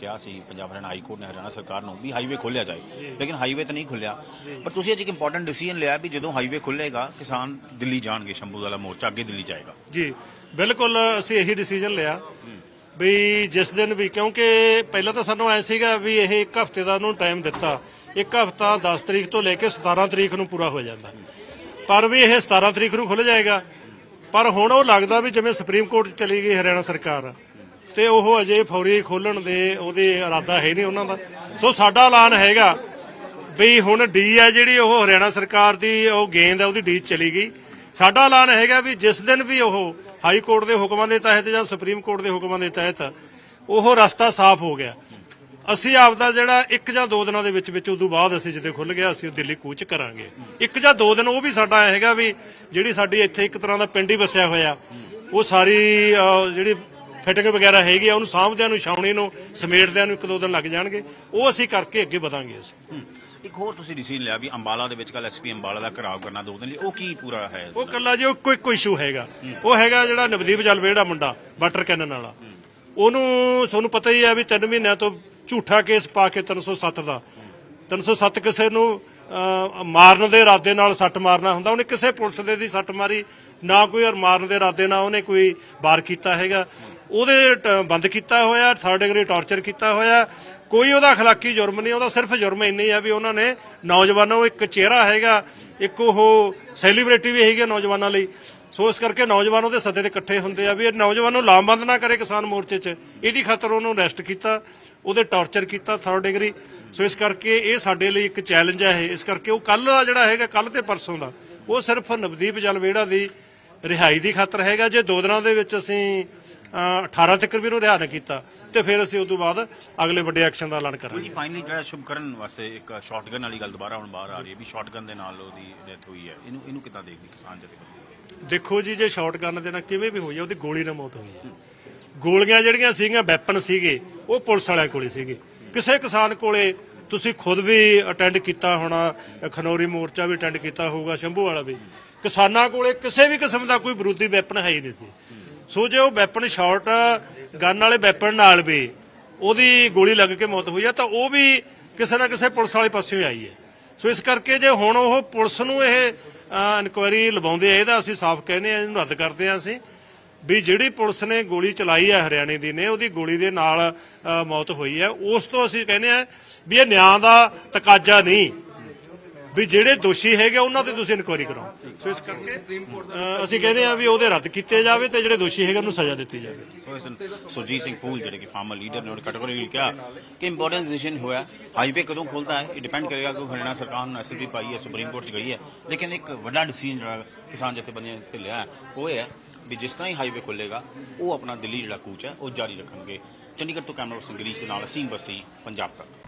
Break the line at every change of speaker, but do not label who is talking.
ਕਿਹਾ ਸੀ Punjab Haryana high court ਨੇ ਹਰਿਆਣਾ ਸਰਕਾਰ ਨੂੰ ਵੀ ਹਾਈਵੇ ਖੋਲਿਆ ਜਾਏ। ਲੇਕਿਨ ਹਾਈਵੇ ਤਾਂ ਨਹੀਂ ਖੁੱਲਿਆ। ਪਰ ਤੁਸੀਂ ਅੱਜ ਇੱਕ ਇੰਪੋਰਟੈਂਟ ਡਿਸੀਜਨ ਲਿਆ ਵੀ ਜਦੋਂ ਹਾਈਵੇ ਖੁੱਲੇਗਾ ਕਿਸਾਨ ਦਿੱਲੀ ਜਾਣਗੇ ਸ਼ੰਭੂ ਵਾਲਾ ਮੋਰਚਾ ਅੱਗੇ ਦਿੱਲੀ ਜਾਏਗਾ।
ਜੀ ਬਿਲਕੁਲ ਅਸੀਂ ਇਹੀ ਡਿਸੀਜਨ ਲਿਆ। ਵੀ ਜਿਸ ਦਿਨ ਵੀ ਕਿਉਂਕਿ ਪਹਿਲਾਂ ਤਾਂ ਸਾਨੂੰ ਐ ਸੀਗਾ ਵੀ ਇਹ ਇੱਕ ਹਫ਼ਤੇ ਦਾ ਉਹਨੂੰ ਟਾਈਮ ਦਿੱਤਾ। ਇੱਕ ਹਫ਼ਤਾ 10 ਤਰੀਕ ਤੋਂ ਲੈ ਕੇ 17 ਤਰੀਕ ਨੂੰ ਪੂਰਾ ਹੋ ਜਾਂਦਾ। ਪਰ ਵੀ ਇਹ 17 ਤਰੀਕ ਨੂੰ ਖੁੱਲ ਜਾਏਗਾ। ਪਰ ਹੁਣ ਉਹ ਲੱਗਦਾ ਵੀ ਜਿਵੇਂ ਸੁਪਰੀਮ ਕੋਰਟ 'ਚ ਚਲੀ ਗਈ ਹਰਿਆਣਾ ਸਰਕਾਰ। ਤੇ ਉਹ ਅਜੇ ਫੌਰੀ ਖੋਲਣ ਦੇ ਉਹਦੇ ਇਰਾਦਾ ਹੈ ਨਹੀਂ ਉਹਨਾਂ ਦਾ। ਸੋ ਸਾਡਾ ਐਲਾਨ ਹੈਗਾ ਵੀ ਹੁਣ ਡੀ ਹੈ ਜਿਹੜੀ ਉਹ ਹਰਿਆਣਾ ਸਰਕਾਰ ਦੀ ਉਹ ਗੇਂਦ ਹੈ, ਉਹਦੀ ਡੀ ਚਲੀ ਗਈ। ਸਾਡਾ ਐਲਾਨ ਹੈਗਾ ਵੀ ਜਿਸ ਦਿਨ ਵੀ ਉਹ ਹਾਈ ਕੋਰਟ ਦੇ ਹੁਕਮਾਂ ਦੇ ਤਹਿਤ ਜਾਂ ਸੁਪਰੀਮ ਕੋਰਟ ਦੇ ਹੁਕਮਾਂ ਦੇ ਤਹਿਤ ਉਹ ਰਸਤਾ ਸਾਫ਼ ਹੋ ਗਿਆ। ਅਸੀਂ ਆਪਦਾ ਜਿਹੜਾ ਇੱਕ ਜਾਂ ਦੋ ਦਿਨਾਂ ਦੇ ਵਿੱਚ ਵਿੱਚ ਉਦੋਂ ਬਾਅਦ ਅਸੀਂ ਜਿੱਦੇ ਖੁੱਲ ਗਿਆ, ਅਸੀਂ ਉਹ ਦਿੱਲੀ ਕੂਚ ਕਰਾਂਗੇ। ਇੱਕ ਜਾਂ ਦੋ ਦਿਨ ਉਹ ਵੀ ਸਾਡਾ ਹੈਗਾ ਵੀ ਜਿਹੜੀ ਸਾਡੀ ਇੱਥੇ ਇੱਕ ਤਰ੍ਹਾਂ ਦਾ ਪਿੰਡ ਹੀ ਵਸਿਆ ਹੋਇਆ, ਉਹ ਸਾਰੀ ਜਿਹੜੀ ਫਿਟਿੰਗ ਵਗੈਰਾ ਹੈਗੀ ਆ ਉਹਨੂੰ ਸਾਂਭਦਿਆਂ ਨੂੰ ਛਾਉਣੀ ਨੂੰ ਸਮੇਟਦਿਆਂ ਨੂੰ ਇੱਕ ਦੋ ਦਿਨ ਲੱਗ ਜਾਣਗੇ। ਉਹ ਅਸੀਂ ਕਰਕੇ ਅੱਗੇ ਵਧਾਂਗੇ ਅਸੀਂ।
ਇੱਕ ਹੋਰ ਤੁਸੀਂ ਡਿਸੀਜਨ ਲਿਆ ਵੀ ਅੰਬਾਲਾ ਦੇ ਵਿੱਚ ਕੱਲ ਐਸਪੀ ਅੰਬਾਲਾ ਦਾ ਘਰਾਵ ਕਰਨਾ ਦੋ ਦਿਨ ਲਈ ਉਹ ਕੀ ਪੂਰਾ ਹੈ?
ਉਹ ਕੱਲਾ ਜੀ ਕੋਈ ਕੋਈ ਇਸ਼ੂ ਹੈਗਾ। ਉਹ ਹੈਗਾ ਜਿਹੜਾ ਨਵਦੀਪ ਜਲਵੇੜ ਦਾ ਮੁੰਡਾ ਵਾਟਰ ਕੈਨਨ ਵਾਲਾ। ਉਹਨੂੰ ਤੁਹਾਨੂੰ ਪਤਾ ਹੀ ਆ ਵੀ 3 ਮਹੀਨਿਆਂ ਤੋਂ ਝੂਠਾ ਕੇਸ ਪਾ ਕੇ 307 ਦਾ। 307 ਕਿਸੇ ਨੂੰ ਮਾਰਨ ਦੇ ਇਰਾਦੇ ਨਾਲ ਸੱਟ ਮਾਰਨਾ ਹੁੰਦਾ ਉਹਨੇ ਕਿਸੇ ਪੁਲਿਸ ਦੇ ਦੀ ਸੱਟ ਮਾਰੀ ਨਾ ਕੋਈ ਔਰ ਮਾਰਨ ਦੇ ਇਰਾਦੇ ਨਾਲ ਉਹਨੇ ਕੋਈ ਵਾਰ ਕੀਤਾ ਹੈਗਾ। ਉਹਦੇ ਟ- ਬੰਦ ਕੀਤਾ ਹੋਇਆ ਥਰਡ ਡਿਗਰੀ ਟਾਰਚਰ ਕੀਤਾ ਹੋਇਆ। ਕੋਈ ਉਹਦਾ ਅਖਲਾਕੀ ਜੁਰਮ ਨਹੀਂ, ਉਹਦਾ ਸਿਰਫ ਜੁਰਮ ਇੰਨਾ ਹੀ ਆ ਵੀ ਉਹਨਾਂ ਨੇ ਨੌਜਵਾਨਾਂ ਨੂੰ ਇੱਕ ਚਿਹਰਾ ਹੈਗਾ, ਇੱਕ ਉਹ ਸੈਲੀਬ੍ਰਿਟੀ ਵੀ ਹੈਗੀ ਆ ਨੌਜਵਾਨਾਂ ਲਈ। ਸੋ ਇਸ ਕਰਕੇ ਨੌਜਵਾਨ ਉਹਦੇ ਸੱਦੇ ਤੇ ਇਕੱਠੇ ਹੁੰਦੇ ਆ ਵੀ ਇਹ ਨੌਜਵਾਨ ਨੂੰ ਲਾਮਬੰਦ ਨਾ ਕਰੇ ਕਿਸਾਨ ਮੋਰਚੇ 'ਚ। ਇਹਦੀ ਖਾਤਰ ਉਹਨੂੰ ਅਰੈਸਟ ਕੀਤਾ, ਉਹਦੇ ਟਾਰਚਰ ਕੀਤਾ ਥਰਡ ਡਿਗਰੀ ਸੋ ਇਸ ਕਰਕੇ ਇਹ ਸਾਡੇ ਲਈ ਇੱਕ ਚੈਲੰਜ ਹੈ ਇਹ। ਇਸ ਕਰਕੇ ਉਹ ਕੱਲ ਦਾ ਜਿਹੜਾ ਹੈਗਾ ਕੱਲ ਤੇ ਪਰਸੋਂ ਦਾ, ਉਹ ਸਿਰਫ ਨਵਦੀਪ ਜਲਵੇੜਾ ਦੀ ਰਿਹਾਈ ਦੀ ਖਾਤਰ ਹੈਗਾ। ਜੇ ਦੋ ਦਿਨਾਂ ਦੇ ਵਿੱਚ ਅਸੀਂ 18 ਤੱਕ ਵੀ ਉਹਨੂੰ ਰਿਹਾ ਨਾ ਕੀਤਾ ਤੇ ਫਿਰ ਅਸੀਂ ਉਸ ਤੋਂ ਬਾਅਦ ਅਗਲੇ ਵੱਡੇ ਐਕਸ਼ਨ ਦਾ ਐਲਾਨ ਕਰਾਂਗੇ।
ਜੀ ਫਾਈਨਲੀ ਜਿਹੜਾ ਸ਼ੁਭ ਕਰਨ ਵਾਸਤੇ ਇੱਕ ਸ਼ਾਟਗਨ ਵਾਲੀ ਗੱਲ ਦੁਬਾਰਾ ਹੁਣ ਬਾਹਰ ਆ ਰਹੀ ਹੈ ਵੀ ਸ਼ਾਟਗਨ ਦੇ ਨਾਲ ਉਹਦੀ ਡੈਥ ਹੋਈ ਹੈ। ਇਹਨੂੰ ਇਹਨੂੰ ਕਿੱਦਾਂ ਦੇਖਦੀ ਕਿਸਾਨ ਜਥੇਬੰਦੀ?
ਦੇਖੋ ਜੀ ਜੇ ਸ਼ਾਟਗਨ ਦੇ ਨਾਲ ਕਿਵੇਂ ਵੀ ਹੋਈ ਆ ਉਹਦੀ ਗੋਲੀ ਨਾਲ ਮੌਤ ਹੋਈ ਹੈ। ਗੋਲੀਆਂ ਜਿਹੜੀਆਂ ਸੀਗੀਆਂ ਵੈਪਨ ਸੀਗੇ ਉਹ ਪੁਲਿਸ ਵਾਲਿਆਂ ਕੋਲੇ ਸੀਗੇ। ਕਿਸੇ ਕਿਸਾਨ ਕੋਲੇ ਤੁਸੀਂ ਖੁਦ ਵੀ ਅਟੈਂਡ ਕੀਤਾ ਹੋਣਾ ਖਨੌਰੀ ਮੋਰਚਾ ਵੀ ਅਟੈਂਡ ਕੀਤਾ ਹੋਊਗਾ ਸ਼ੰਭੂ ਵਾਲਾ ਵੀ। ਕਿਸਾਨਾਂ ਕੋਲੇ ਕਿਸੇ ਵੀ ਕਿਸਮ ਦਾ ਕੋਈ ਵਿਰੋਧੀ ਵੈਪਨ ਹੈ ਹੀ ਨਹੀਂ ਸੀ। ਸੋ ਜੇ ਉਹ ਵੈਪਨ ਸ਼ਾਟ ਗਨ ਵਾਲੇ ਵੈਪਨ ਨਾਲ ਵੀ ਉਹਦੀ ਗੋਲੀ ਲੱਗ ਕੇ ਮੌਤ ਹੋਈ ਆ, ਤਾਂ ਉਹ ਵੀ ਕਿਸੇ ਨਾ ਕਿਸੇ ਪੁਲਿਸ ਵਾਲੇ ਪਾਸਿਓਂ ਆਈ ਹੈ। ਸੋ ਇਸ ਕਰਕੇ ਜੇ ਹੁਣ ਉਹ ਪੁਲਿਸ ਨੂੰ ਇਹ ਇਨਕੁਆਇਰੀ ਲਵਾਉਂਦੇ ਆ, ਇਹਦਾ ਅਸੀਂ ਸਾਫ਼ ਕਹਿੰਦੇ ਆ, ਇਹਨੂੰ ਰੱਦ ਕਰਦੇ ਆ ਅਸੀਂ, ਵੀ ਜਿਹੜੀ ਪੁਲਿਸ ਨੇ ਗੋਲੀ ਚਲਾਈ ਹੈ ਹਰਿਆਣੇ ਦੀ ਨੇ, ਉਹਦੀ ਗੋਲੀ ਦੇ ਨਾਲ ਮੌਤ ਹੋਈ ਹੈ। ਉਸ ਤੋਂ ਅਸੀਂ ਕਹਿੰਦੇ ਆ ਵੀ ਇਹ ਨਿਆਂ ਦਾ ਤਕਾਜ਼ਾ ਨਹੀਂ। ਵੀ ਜਿਹੜੇ ਦੋਸ਼ੀ ਹੈਗੇ ਉਹਨਾਂ ਤੇ ਤੁਸੀਂ ਇਨਕੁਆਇਰੀ ਕਰਾਓ। ਸੋ ਇਸ ਕਰਕੇ ਅ, ਅਸੀਂ ਕਹਿੰਦੇ ਆ ਵੀ ਉਹਦੇ ਰੱਦ ਕੀਤੇ ਜਾਵੇ ਤੇ ਜਿਹੜੇ ਦੋਸ਼ੀ ਹੈਗੇ ਉਹਨੂੰ ਸਜ਼ਾ ਦਿੱਤੀ ਜਾਵੇ।
ਸੋ ਇਸ ਸੁਰਜੀਤ ਸਿੰਘ ਫੂਲ ਜਿਹੜੇ ਕਿ ਫਾਰਮਰ ਲੀਡਰ ਨੇ ਉਹ ਕੈਟਾਗਰੀ ਕਿਹਾ ਕਿ ਇੰਪੋਰਟੈਂਟ ਡਿਸੀਜਨ ਹੋਇਆ। ਹਾਈਵੇ ਕਦੋਂ ਖੁੱਲਦਾ ਹੈ? ਇਹ ਡਿਪੈਂਡ ਕਰੇਗਾ ਕਿ ਹਰਿਆਣਾ ਸਰਕਾਰ ਨੂੰ ਐਸਐਲਪੀ ਪਾਈ ਹੈ ਸੁਪਰੀਮ ਕੋਰਟ 'ਚ ਗਈ ਹੈ। ਲੇਕਿਨ ਇੱਕ ਵੱਡਾ ਡਿਸੀਜਨ ਜਿਹੜਾ ਕਿਸਾਨ ਜਥੇਬੰਦੀਆਂ ਨੇ ਇੱਥੇ ਲਿਆ ਹੈ, ਉਹ ਇਹ ਹੈ ਵੀ ਜਿਸ ਤਰ੍ਹਾਂ ਹੀ ਹਾਈਵੇ ਖੁੱਲੇਗਾ ਉਹ ਆਪਣਾ ਦਿੱਲੀ ਜਿਹੜਾ ਕੂਚ ਹੈ ਉਹ ਜਾਰੀ ਰੱਖਣਗੇ। ਚੰਡੀਗੜ੍ਹ ਤੋਂ ਕੈਮਰਾ ਪਰਸਨ ਗਰੀਸ਼ ਦੇ ਨਾਲ ਅਸੀਮ ਬਸੀ ਪੰਜਾਬ ਤੱਕ।